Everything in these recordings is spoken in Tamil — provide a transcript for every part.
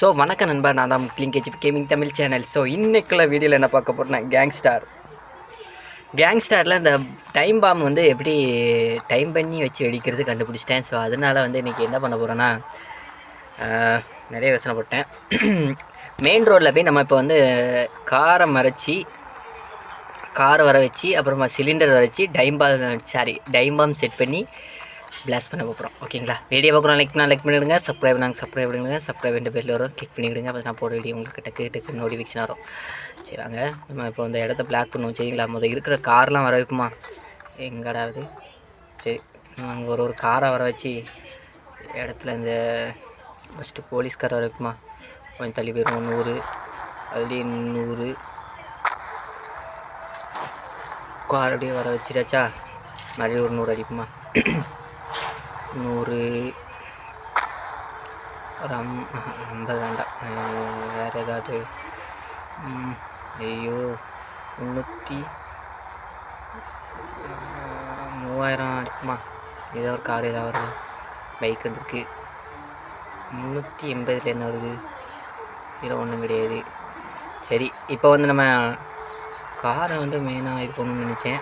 ஸோ வணக்கம் நண்பா. நான் தான் கிளிங் KG gaming Tamil channel. So இன்னைக்குள்ள வீடியோவில் என்ன பார்க்க போகிறேன்னா கேங்ஸ்டார் கேங்ஸ்டாரில் இந்த டைம் பாம் வந்து எப்படி டைம் பண்ணி வச்சு வெடிக்கிறது கண்டுபிடிச்சிட்டேன். ஸோ அதனால் வந்து இன்றைக்கி என்ன பண்ண போகிறேன்னா நிறைய யோசனை போட்டேன். மெயின் ரோட்டில் போய் நம்ம இப்போ வந்து காரை மறைச்சி காரை வர வச்சு அப்புறமா சிலிண்டர் வர வச்சு time bomb sorry time bomb set பண்ணி பிளாஸ் பண்ண போகிறோம் ஓகேங்களா வீடியோ பார்க்குறோம். லைக் நான் லைக் பண்ணிவிடுங்க சப்ஸ்கிரைப் நாங்கள் சப்ஸ்கிரைப் பண்ணிவிடுங்க சப்ஸ்கிரைப் ரெண்டு பேரில் வரும் கிளிக் பண்ணிவிடுங்க அப்போ நான் போகிற வீடியோ உங்களுக்கு டக்கு டக்கு நோட்டிஃபிகேஷன் வரும். சரி வாங்க. நம்ம இப்போ இந்த இடத்த பிளாக் பண்ணுவோம். சரிங்களா? முதல் இருக்கிற கார்லாம் வர வைக்குமா எங்கடா இது சரி அங்கே ஒரு ஒரு காரை வர வச்சு இடத்துல இந்த ஃபஸ்ட்டு போலீஸ்கார் வர வைக்குமா கொஞ்சம் தள்ளி போயிடும் நூறு அப்படியே நூறு. கார் அப்படியே வர வச்சிடாச்சா மறுபடியும் ஒரு நூறு அடிக்குமா நூறு ஒரு அம் ஐம்பது வேண்டாம். வேறு ஏதாவது? ஐயோ முந்நூற்றி மூவாயிரம் இருக்குமா ஏதோ ஒரு கார் ஏதாவது வருது பைக் வந்துருக்கு. முந்நூற்றி எண்பதில் என்ன வருது? இதில் ஒன்றும் கிடையாது. சரி இப்போ வந்து நம்ம காரை வந்து மெயினாக இது பண்ணணும்னு நினச்சேன்.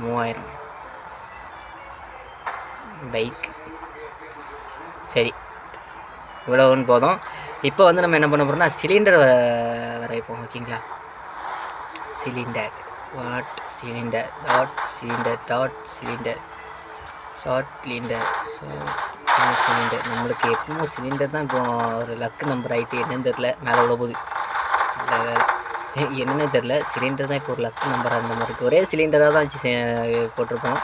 மூவாயிரம் பைக் சரி. இவ்வளோன்னு போதும். இப்போ வந்து நம்ம என்ன பண்ண போகிறோம்னா சிலிண்டர் வரைப்போம் ஓகேங்களா cylinder what cylinder that cylinder that cylinder short cylinder cylinder நம்மளுக்கு எப்பவும் சிலிண்டர் தான் இப்போ ஒரு லக்கு நம்பர் ஆகிட்டு என்னன்னு தெரில மேலே உள்ள போகுது. என்னன்னே தெரில. சிலிண்டர் தான் இப்போ ஒரு லக்கு நம்பர் அந்த மாதிரி இருக்குது ஒரே சிலிண்டராக தான் வச்சு போட்டிருக்கோம்.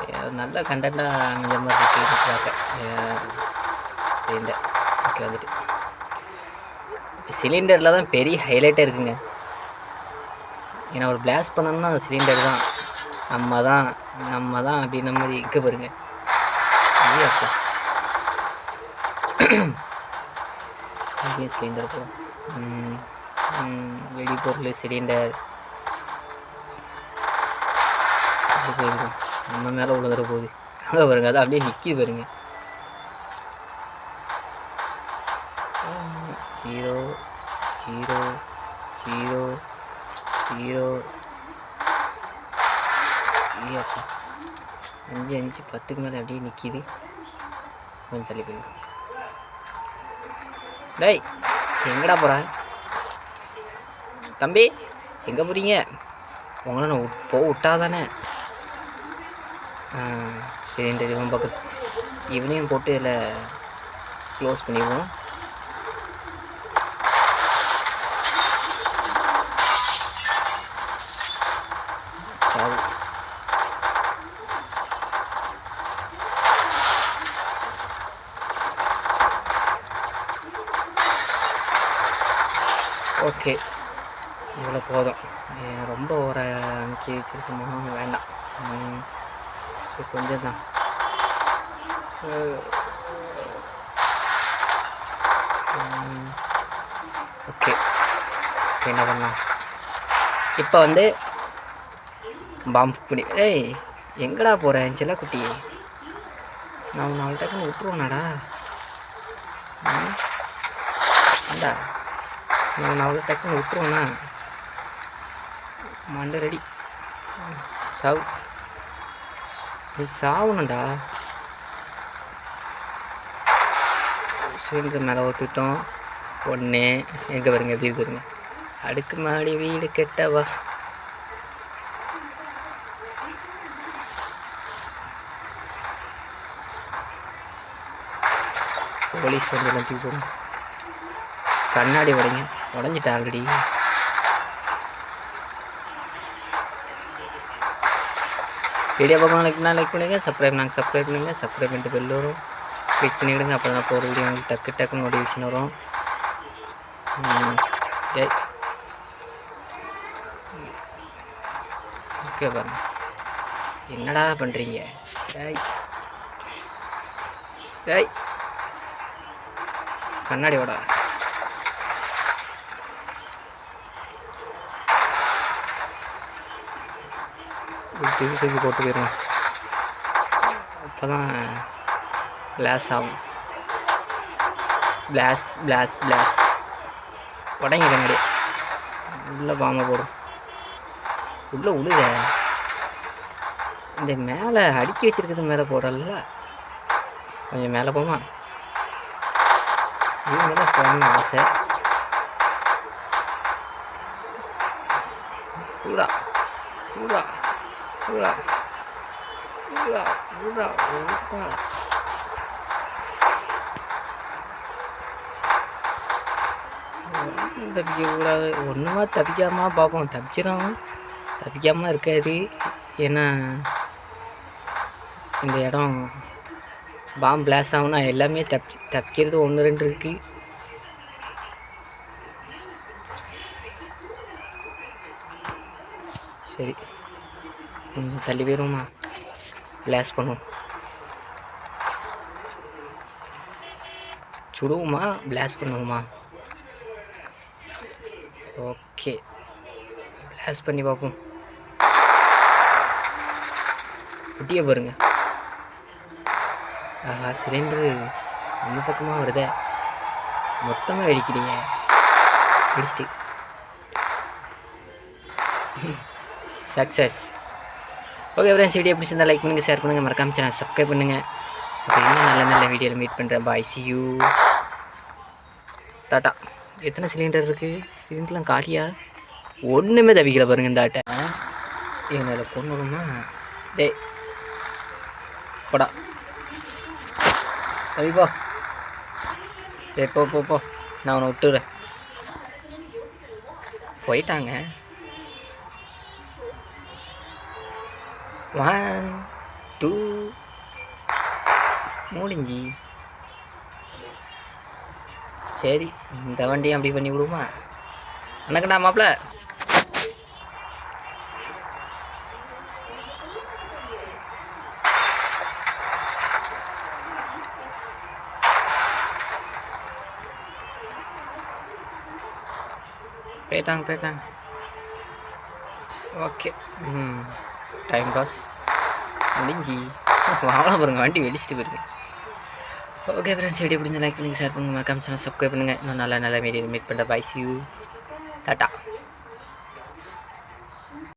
போட்டிருப்போம் நல்ல கண்டென்ட்டாக அமைஞ்ச மாதிரி கேட்டுருக்காங்க சிலிண்டர் ஓகே வந்துட்டு. சிலிண்டரில் தான் பெரிய ஹைலைட்டே இருக்குங்க. ஏன்னா ஒரு பிளாஸ் பண்ணணும்னா அந்த சிலிண்டர் தான். நம்ம தான் நம்ம தான் அப்படின்ற மாதிரி இருக்க பாருங்க. சிலிண்டர் போ ம், வெடிபொருள் சிலிண்டர். போயிருங்க. நம்ம மேலே உழுகிற போகுது அங்கே பாருங்க அது அப்படியே நிற்கி பாருங்க. ஜீரோ ஜீரோ ஜீரோ ஜீரோ அஞ்சு அஞ்சு பத்துக்கு மேலே அப்படியே நிற்கிது கொஞ்சம் சளி போயிடும் டேய் எங்கடா போகிறேன் தம்பி எங்கே போகிறீங்க உங்களை நான் போக விட்டா தானே சிலிண்டர் இவன் பக்கத்து இவனையும் போட்டு இதில் க்ளோஸ் பண்ணிடுவோம். ஓகே. இவ்வளோ போதும். ரொம்ப ஒரு அமுக்கி வச்சுருக்கணும் வேண்டாம். ஸோ கொஞ்சம் தான் ஓகே. என்ன பண்ணலாம்? இப்போ வந்து பாம்பு பிடி. ஏய் எங்கடா போகிறேன் செல்லக்குட்டி நான் நாலு டக்குன்னு விட்டுருவேனாடா. ம்? ஏண்டா நான் நாலு டக்குன்னு விட்டுருவேனா? மண்டை ரெடி. சாவு. நீ சாவணும்டா. சிலிண்டர் மேலே ஓட்டிட்டோம் ஒன்று எங்கே வருங்க எப்படி வருங்க அடுக்கு மாடி வீடு கெட்டவா? போலீஸ் வந்து நம்பி போகணும் கண்ணாடி உடைங்க. உடஞ்சிட்டா ஆல்ரெடி வீடியோ பார்க்கணும் லைக்னா லைக் பண்ணுங்கள் சப்ஸ்கிரைப் நாங்கள் சப்ஸ்கிரைப் பண்ணுங்கள் சப்ஸ்கிரைப் பண்ணிட்டு பெல் வரும் கிளிக் பண்ணிவிடுங்க அப்போ தான் போகிற வீடியோ உங்களுக்கு டக்கு டக்குன்னு நோட்டிஃபிகேஷன் வரும் ஓகே பாருங்க என்னடா பண்ணுறீங்க டேய் டேய் கண்ணாடி ஓட தூக்கி தூக்கி போட்டு போயிடும் அப்போ தான் பிளாஸ் ஆகும். பிளாஸ் பிளாஸ் பிளாஸ் உடங்கிட மாதிரி உள்ளே பாம்பை போடும் உள்ளே உழுத. இந்த மேலே அடுக்கி வச்சிருக்கிறது மேலே போடல. கொஞ்சம் மேலே போமா? இது மேலே போகணும்னு ஆசை. உடா உடா உடா தப்பிக்க ஒன்றுமா தப்பிக்காம பார்ப்போம் தப்பிச்சிடும் தப்பிக்காமல் இருக்காது. ஏன்னா இந்த இடம் பாம்பு பிளாஸ் ஆகுனா எல்லாமே தப்பி தப்பிக்கிறது ஒன்று ரெண்டு இருக்குது சரி கொஞ்சம் தள்ளி போயிருவோமா பிளாஸ் பண்ணுவோம். சுடுவோமா? பிளாஸ் பண்ணுவோமா? ஓகே பிளாஸ் பண்ணி பார்ப்போம். குட்டியை பாருங்க. ஆஹா சிலிண்டரு அந்த பக்கமாக வருதே. மொத்தமாக வெடிக்கிறீங்க. பிடிச்சிட்டு சக்ஸஸ் ஓகே ஃப்ரெண்ட்ஸ் வீடியோ பிடிச்சிருந்தா லைக் பண்ணுங்கள் ஷேர் பண்ணுங்கள் மறக்காம சேனல் சப்ஸ்கிரைப் பண்ணுங்கள் ஓகே இன்னும் நல்ல நல்ல வீடியோவில் மீட் பண்ணுறேன் பாய் சி யூ டாட்டா எத்தனை சிலிண்டர் இருக்குது சிலிண்டர்லாம் காலியா? ஒன்றுமே தவிக்கலை பாருங்க இந்த ஆட்டை. என்னோட பொண்ணு வரும்னா டே போடா. தவிப்பா சரி போ போ. நான் உன்னை விட்டுறேன். போயிட்டாங்க. ஒன் டூ முடிஞ்சி. சரி இந்த வண்டியும் அப்படி பண்ணி விடுமா வணக்கம்டா மாப்பிள்ள. போயிட்டாங்க போயிட்டாங்க. ஓகே. ம். டைம் பாஸ் முடிஞ்சி. வாழ பாருங்க வண்டி வெடிச்சிட்டு போயிருங்க ஓகே ஃப்ரெண்ட்ஸ் வீடியோ பிடிச்ச லைக் பண்ணுங்கள் ஷேர் பண்ணுங்கள் மறக்காம சப்ஸ்கிரைப் பண்ணுங்கள் இன்னும் நல்ல நல்ல மீடியா மீட் பண்ணுற பாய் சி யூ